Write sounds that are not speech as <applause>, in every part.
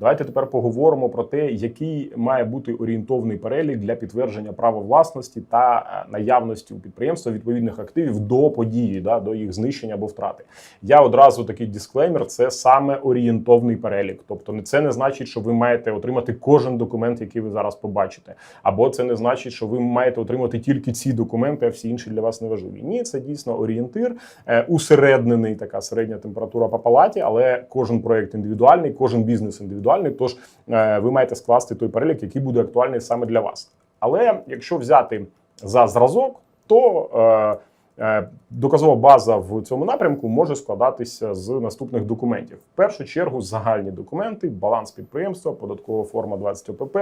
Давайте тепер поговоримо про те, який має бути орієнтовний перелік для підтвердження права власності та е, наявності у підприємства відповідних активів до події, да, до їх знищення або втрати. Я одразу такий дисклеймер: це саме орієнтовний перелік. Тобто, це не значить, що ви маєте отримати кожен документ, який ви зараз побачите, або це не значить, що ви маєте отримати тільки ці документи, а всі інші для вас не важливі. Ні, це дійсно орієнтир, е, усереднений, така середня температура по палаті, але кожен проект індивідуальний, кожен бізнес індивідуальний. Тож е, ви маєте скласти той перелік, який буде актуальний саме для вас. Але якщо взяти за зразок, то Е, Доказова база в цьому напрямку може складатися з наступних документів. В першу чергу загальні документи, баланс підприємства, податкова форма 20 ОПП,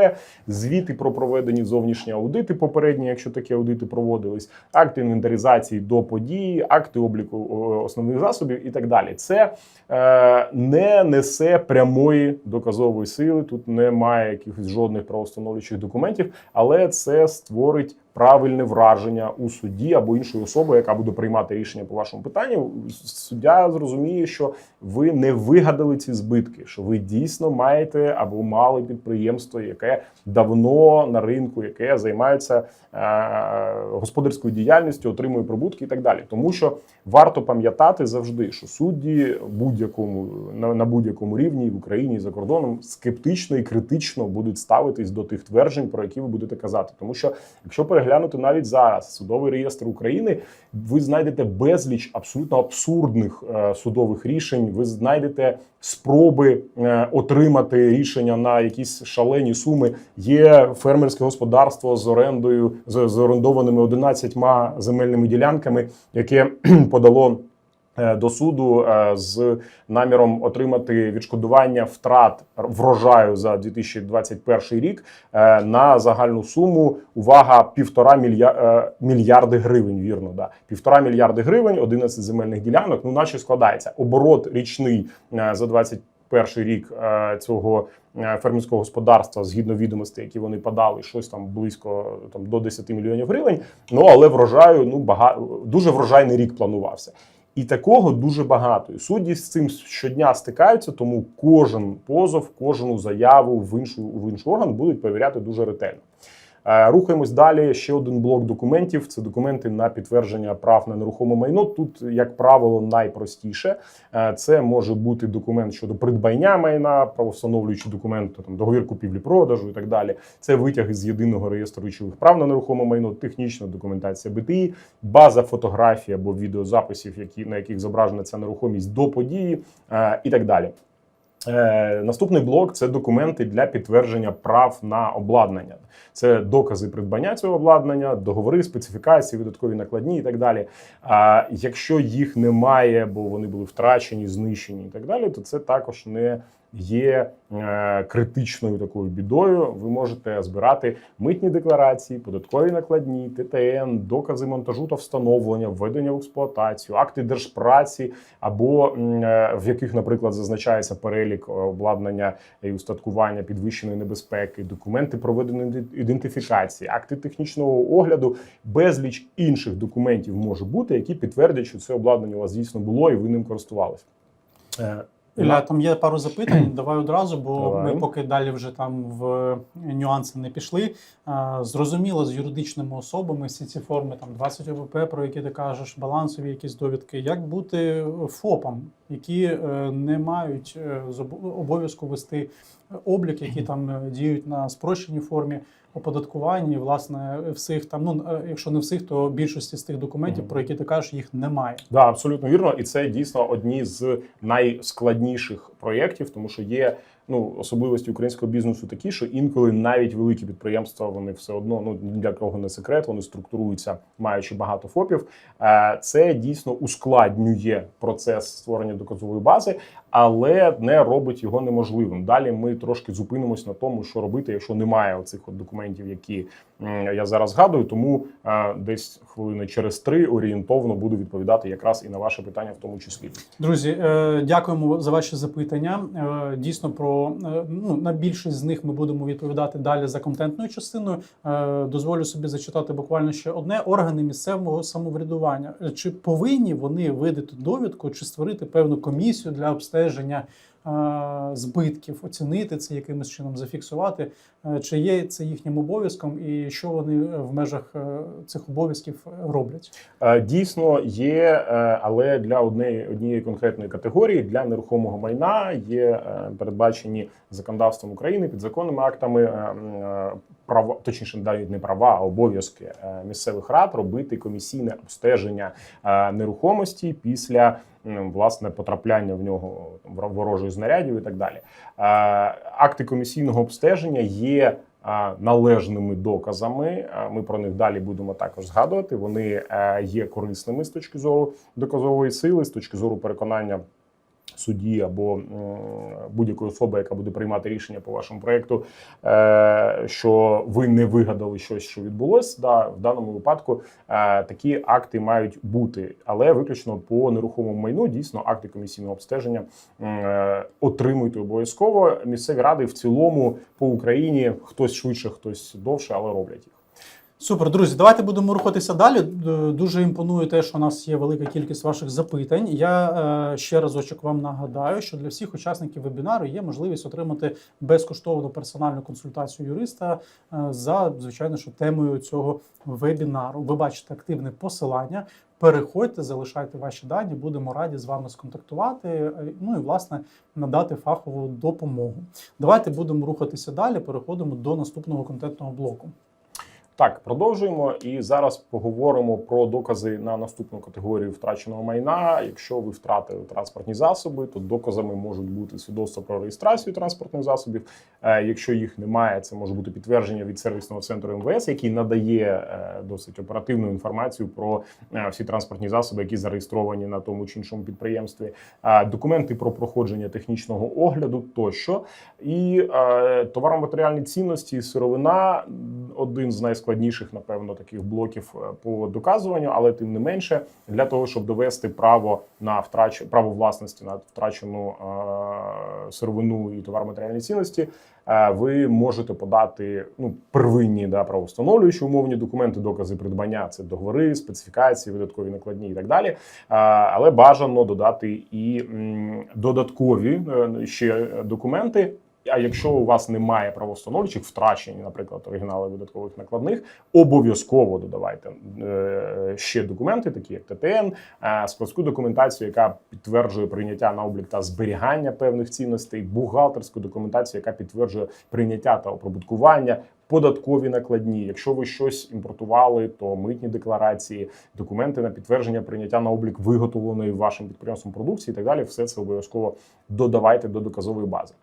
звіти про проведені зовнішні аудити попередні, якщо такі аудити проводились, акти інвентаризації до події, акти обліку основних засобів і так далі. Це е, не несе прямої доказової сили. Тут немає якихось жодних правостановлюючих документів, але це створить правильне враження у суді або іншої особи, яка буде приймати рішення по вашому питанню. Суддя зрозуміє, що ви не вигадали ці збитки, що ви дійсно маєте або мали підприємство, яке давно на ринку, яке займається е, господарською діяльністю, отримує прибутки і так далі. Тому що варто пам'ятати завжди, що судді будь-якому на, на будь-якому рівні в Україні і за кордоном скептично і критично будуть ставитись до тих тверджень, про які ви будете казати. Тому що якщо переглянути навіть зараз судовий реєстр України, ви знайдете безліч абсолютно абсурдних е, судових рішень. Ви знайдете спроби е, отримати рішення на якісь шалені суми. Є фермерське господарство з орендою з, орендованими 11 земельними ділянками, яке <clears throat> подало. Е, До суду е, з наміром отримати відшкодування втрат врожаю за 2021 рік е, на загальну суму. Увага, півтора мілья... е, мільярди гривень. Вірно, да півтора мільярди гривень, 11 земельних ділянок. Ну, наче складається оборот річний за 21 рік е, цього фермерського господарства згідно відомостей, які вони подали, щось там близько там до 10 мільйонів гривень. Ну але врожаю ну багато дуже врожайний рік планувався. І такого дуже багато. І судді з цим щодня стикаються, тому кожен позов, кожну заяву в іншу в інший орган будуть перевіряти дуже ретельно. Е, Рухаємось далі. Ще один блок документів це документи на підтвердження прав на нерухоме майно. Тут, як правило, найпростіше Е, це може бути документ щодо придбання майна, правовстановлюючий документ, там договір купівлі-продажу і так далі. Це витяги з єдиного реєстру речових прав на нерухоме майно, технічна документація БТІ, база фотографій або відеозаписів, які на яких зображена ця нерухомість до події е, і так далі. Е, Наступний блок це документи для підтвердження прав на обладнання. Це докази придбання цього обладнання, договори, специфікації, видаткові накладні і так далі. А якщо їх немає, бо вони були втрачені, знищені і так далі, то це також не є е, критичною такою бідою. Ви можете збирати митні декларації, податкові накладні, ТТН, докази монтажу та встановлення, введення в експлуатацію, акти держпраці, або е, в яких, наприклад, зазначається перелік обладнання і устаткування підвищеної небезпеки, документи проведеної ідентифікації, акти технічного огляду, безліч інших документів може бути, які підтвердять, що це обладнання у вас дійсно було і ви ним користувалися. Е, Ілля, там є пару запитань. <clears throat> Давай одразу, бо Давай. ми поки далі вже там в нюанси не пішли. Зрозуміло, з юридичними особами всі ці форми, там 20 ОВП, про які ти кажеш, балансові якісь довідки. Як бути ФОПом, які е, не мають е, обов'язку вести облік, які там е, діють на спрощеній формі оподаткування, і, власне, всіх там, ну якщо не всіх, то більшості з тих документів, про які ти кажеш, їх немає. Да, абсолютно вірно, і це дійсно одні з найскладніших проєктів, тому що є ну особливості українського бізнесу такі, що інколи навіть великі підприємства вони все одно ну для кого не секрет, вони структуруються, маючи багато ФОПів. Е, Це дійсно ускладнює процес створення доказової бази, але не робить його неможливим. Далі ми трошки зупинимось на тому, що робити, якщо немає оцих от документів, які я зараз згадую. Тому е, десь хвилини через три орієнтовно буду відповідати якраз і на ваше питання, в тому числі. Друзі, е, дякуємо за ваші запитання. Дійсно, про е, ну на більшість з них ми будемо відповідати далі за контентною частиною. Е, Дозволю собі зачитати буквально ще одне органи місцевого самоврядування. Чи повинні вони видати довідку чи створити певну комісію для обстеження збитків, оцінити це якимось чином, зафіксувати, Е, чи є це їхнім обов'язком, і що вони е, в межах е, цих обов'язків е, роблять. Е, Дійсно є, е, але для однієї однієї конкретної категорії для нерухомого майна є е, передбачені законодавством України підзаконними актами е, м, е, права, точніше, навіть не права, а обов'язки е, місцевих рад робити комісійне обстеження е, нерухомості після власне потрапляння в нього ворожих знарядів і так далі. Акти комісійного обстеження є належними доказами. Ми про них далі будемо також згадувати. Вони е, є корисними з точки зору доказової сили, з точки зору переконання. Судді або будь-якої особи, яка буде приймати рішення по вашому проекту, е, що ви не вигадали щось, що відбулось. Да, в даному випадку е, такі акти мають бути, але виключно по нерухомому майну дійсно акти комісійного обстеження е, отримуйте обов'язково. Місцеві ради в цілому по Україні хтось швидше, хтось довше, але роблять їх. Супер, друзі, давайте будемо рухатися далі. Дуже імпонує те, що у нас є велика кількість ваших запитань. Я е, ще разочок вам нагадаю, що для всіх учасників вебінару є можливість отримати безкоштовну персональну консультацію юриста е, за звичайно, що темою цього вебінару. Ви бачите активне посилання. Переходьте, залишайте ваші дані, будемо раді з вами сконтактувати. е, Ну і власне надати фахову допомогу. Давайте будемо рухатися далі. Переходимо до наступного контентного блоку. Так, продовжуємо і зараз поговоримо про докази на наступну категорію втраченого майна. Якщо ви втратили транспортні засоби, то доказами можуть бути свідоцтво про реєстрацію транспортних засобів. Е, Якщо їх немає, це може бути підтвердження від сервісного центру МВС, який надає е, досить оперативну інформацію про е, всі транспортні засоби, які зареєстровані на тому чи іншому підприємстві, документи про проходження технічного огляду тощо. І товаро-матеріальні цінності, сировина один з найскладніших, напевно, таких блоків е, по доказуванню, але тим не менше, для того, щоб довести право на втрач... право власності на втрачену е, сировину і товаро-матеріальні цінності. е, Ви можете подати ну первинні да правовстановлюючі умовні документи, докази придбання це договори, специфікації, видаткові накладні і так далі. Е, Але бажано додати і м, додаткові е, ще документи. А якщо у вас немає правостановчих, втрачені, наприклад, оригінали видаткових накладних, обов'язково додавайте е, ще документи, такі як ТТН, е, складську документацію, яка підтверджує прийняття на облік та зберігання певних цінностей, бухгалтерську документацію, яка підтверджує прийняття та оприбуткування. Податкові накладні, якщо ви щось імпортували, то митні декларації, документи на підтвердження прийняття на облік виготовленої вашим підприємством продукції і так далі, все це обов'язково додавайте до доказової бази.